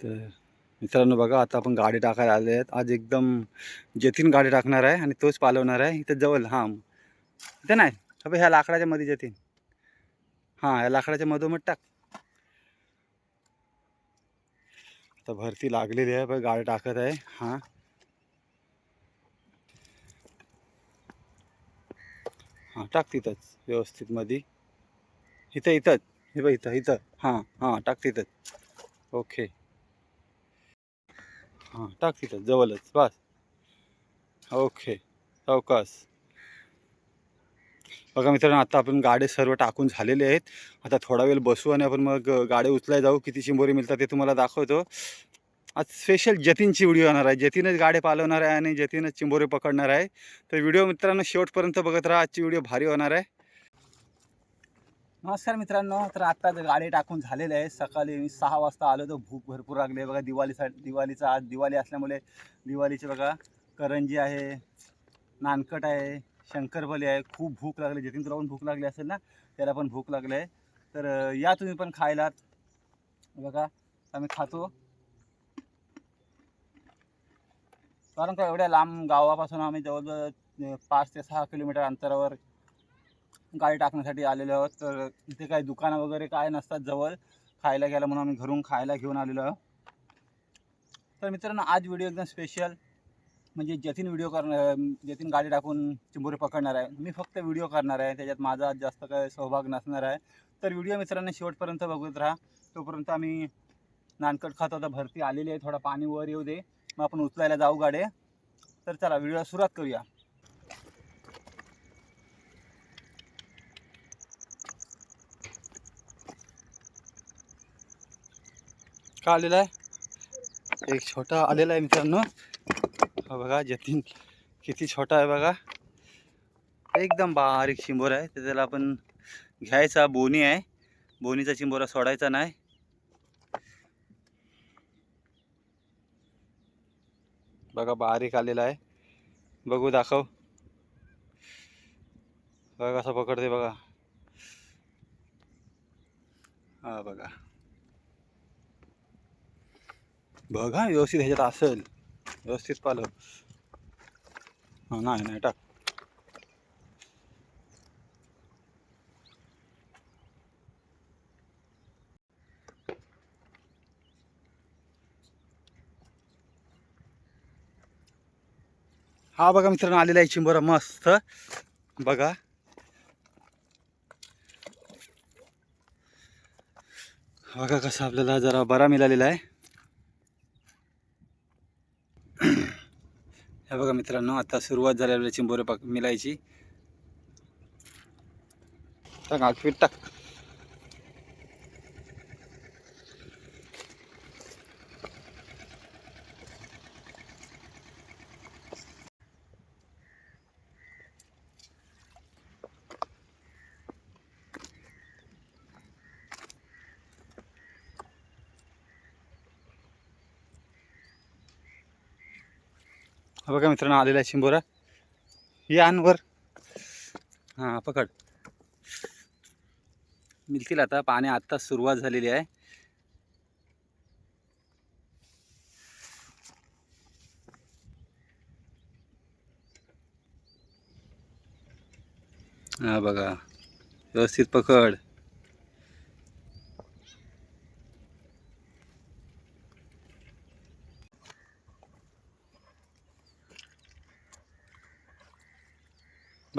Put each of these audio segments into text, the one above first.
तर मित्रांनो बघा आता आपण गाडी टाकायला आले आहेत. आज एकदम जतीन गाडी टाकणार आहे आणि तोच पालवणार आहे. इथं जवळ हां. इथं नाही. अबे ह्या लाकडाच्या मध्ये जतीन. हां ह्या लाकडाच्या मधोमध टाक. आता भरती लागलेली आहे बघ गाडी टाकत आहे. हां. हां टाक तिथंच व्यवस्थित मध्ये इथं इथंच. हे बघ इथं इथं. हां हां टाक तिथंच. ओके. हां. टाक तिथं जवळच बस. ओके चौकस. बघा मित्रांनो आता आपण गाडे सर्व टाकून झालेले आहेत. आता थोडा वेळ बसू आणि आपण मग गाडे उचलाय जाऊ. किती चिंबोरी मिळतात ते तुम्हाला दाखवतो. आज स्पेशल जतीनची व्हिडिओ येणार आहे. जतीनच गाडे पालवणार आहे आणि जतीनच चिंबोरे पकडणार आहे. तर व्हिडिओ मित्रांनो शेवटपर्यंत बघत राहा. आजची व्हिडिओ भारी होणार आहे. नमस्कार मित्रांनो तर आत्ताच गाडी टाकून झालेले आहे. सकाळी मी सहा वाजता आलो तर भूक भरपूर लागली आहे. बघा दिवाळीसाठी दिवाळीचा आज दिवाळी असल्यामुळे दिवाळीचे बघा करंजी आहे नानकट आहे शंकरपली आहे. खूप भूक लागली. जितीन तुला पण भूक लागली असेल ना त्याला पण भूक लागली आहे. तर या तुम्ही पण खायला. बघा आम्ही खातो. कारण का एवढ्या लांब गावापासून आम्ही जवळजवळ पाच ते सहा किलोमीटर अंतरावर गाडी टाकण्यासाठी आलेलो आहोत. तर इथे काही दुकानं वगैरे काय नसतात जवळ. खायला गेलं म्हणून आम्ही घरून खायला घेऊन आलेलो आहोत. तर मित्रांनो आज व्हिडिओ एकदम स्पेशल म्हणजे जतीन व्हिडिओ करणार जतीन गाडी टाकून चिंबोरी पकडणार आहे. मी फक्त व्हिडिओ करणार आहे. त्याच्यात माझा जास्त काय सहभाग नसणार आहे. तर व्हिडिओ मित्रांनो शेवटपर्यंत बघत राहा. तोपर्यंत आम्ही नानकट खात होता भरती आलेली आहे. थोडा पाणी वर येऊ दे. मग आपण उचलायला जाऊ गाडे. तर चला व्हिडिओला सुरुवात करूया. का आलेला आहे? एक छोटा आलेला आहे मित्रांनो. हा बघा जतीन किती छोटा आहे बघा. एकदम बारीक चिंबोरा आहे. तर त्याला आपण घ्यायचा बोनी आहे. बोनीचा चिंबोरा सोडायचा नाही. बघा बारीक आलेला आहे. बघू दाखव. बघा कसं पकडते बघा. हा बघा. बघा व्यवस्थित ह्याच्यात असेल. व्यवस्थित पालक हां नाही नाही टाक. हा बघा मित्रांनो आलेला आहे चिंबरा मस्त. बघा. बघा कसा आपल्याला जरा बरा मिळालेला आहे हे बघा मित्रांनो आता सुरुवात झालेली चिंबोरे पाक मिलायची. टाक आखीत टाक. बघा मित्रांनो आलेला आहे शिंबोरा. या अनवर हां पकड. मिळतील आता पाणी आत्ताच सुरुवात झालेली आहे. हा बघा. व्यवस्थित पकड.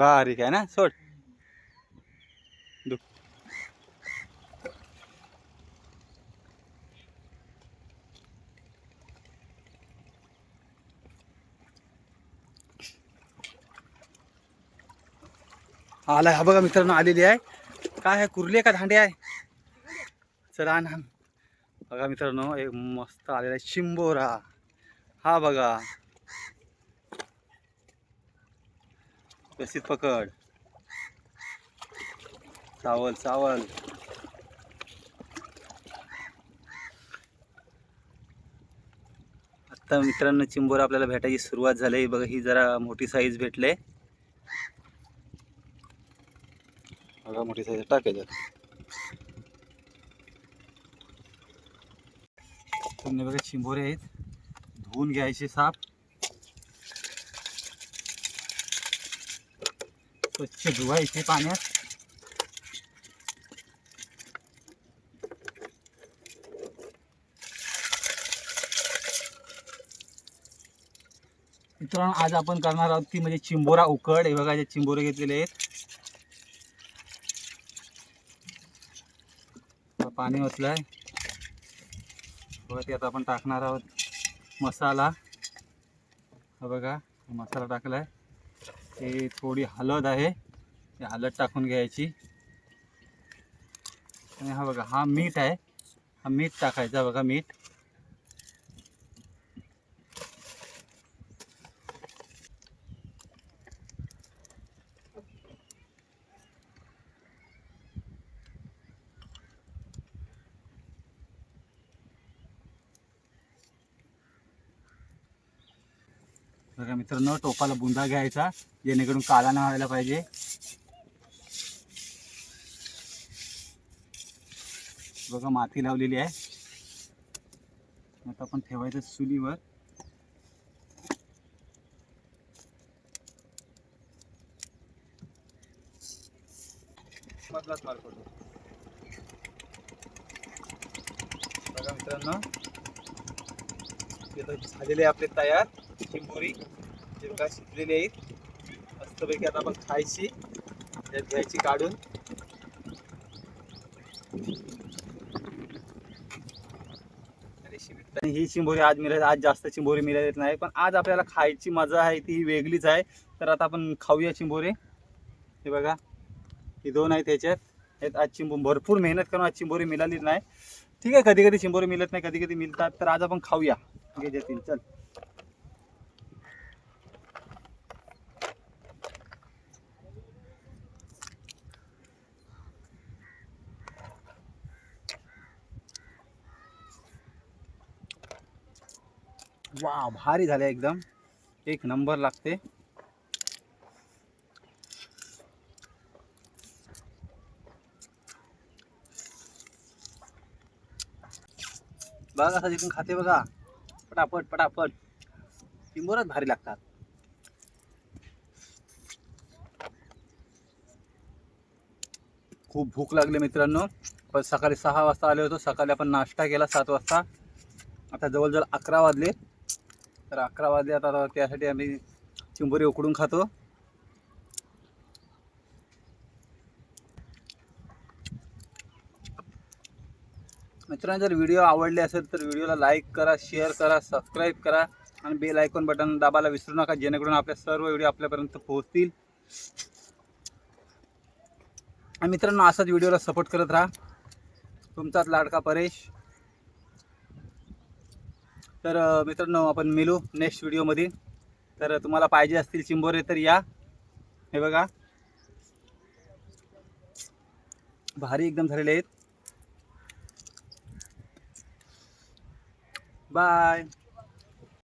बारीक आहे ना? सोड. दु- आलाय. हा बघा मित्रांनो आलेली आहे. काय आहे? कुर्ली आहे का? धांडे आहे? चला ना बघा मित्रांनो एक मस्त आलेला आहे शिंबोरा. हा बघा. व्यवस्थित पकड. चावल चावल आता मित्रांनो चिंबोर आपल्याला भेटायची सुरुवात झाली. बघा ही जरा मोठी साईज भेटले. बघा मोठी साईज टाकायचं बघा चिंबोरे आहेत. धुवून घ्यायचे साप. स्वच्छ धुवायचे पाण्यात. मित्रांनो आज आपण करणार आहोत ती म्हणजे चिंबोरा उकड. हे बघा जे चिंबोरे घेतलेले आहेत. पाणी ओतलंय. बघा ते आता आपण टाकणार आहोत मसाला. हा बघा मसाला टाकलाय. हे थोडी हळद आहे. ते हळद टाकून घ्यायची. आणि हा बघा हा मीठ आहे. हा मीठ टाकायचा बघा मीठ. बघा मित्रांनो टोपाला बुंदा घ्यायचा. जेणेकरून काला न व्हायला पाहिजे. बघा माती लावलेली आहे. आता आपण ठेवायचं चुलीवर बघा मित्रांनो झालेले आपले तयार. चिंबोरी जे बघा शिजलेली आहेत. मस्तपैकी आता आपण खायची त्यात घ्यायची काढून. आणि ही चिंबोरी आज मिळत आज जास्त चिंबोरी मिळत नाही पण आज आपल्याला खायची मजा आहे ती वेगळीच आहे. तर आता आपण खाऊया चिंबोरे. हे बघा ही दोन आहेत त्याच्यात आहेत आज चिंबू भरपूर मेहनत करून आज चिंबोरी मिळाली नाही. ठीक आहे कधी कधी चिंबोरी मिळत नाही कधी कधी मिळतात. तर आज आपण खाऊया. घे जतीन चल. वा भारी झाले एकदम. एक नंबर लागते. बघा कसं जिथून खाते बघा. पटापट पटापट. चिंबोरच भारी लागतात. खूप भूक लागली मित्रांनो. पण सकाळी सहा वाजता आले होतो. सकाळी आपण नाश्ता केला सात वाजता. आता जवळजवळ अकरा वाजले. तर अकरा वाजले आता त्यासाठी आम्ही चिंबोरी उकडून खातो. मित्रांनो जर व्हिडिओ आवडले असेल तर व्हिडिओला लाईक करा शेअर करा सबस्क्राईब करा आणि बेल आयकॉन बटन दाबायला विसरू नका जेणेकरून आपल्या सर्व व्हिडिओ आपल्यापर्यंत पोहोचतील. आणि मित्रांनो असाच व्हिडिओला सपोर्ट करत राहा. तुमचाच लाडका परेश. तर मित्रांनो आपण मिलू नेक्स्ट व्हिडिओमध्ये तर तुम्हाला पाहिजे असतील चिंबोरे तर या. हे बघा. भारी एकदम झालेले आहेत. बाय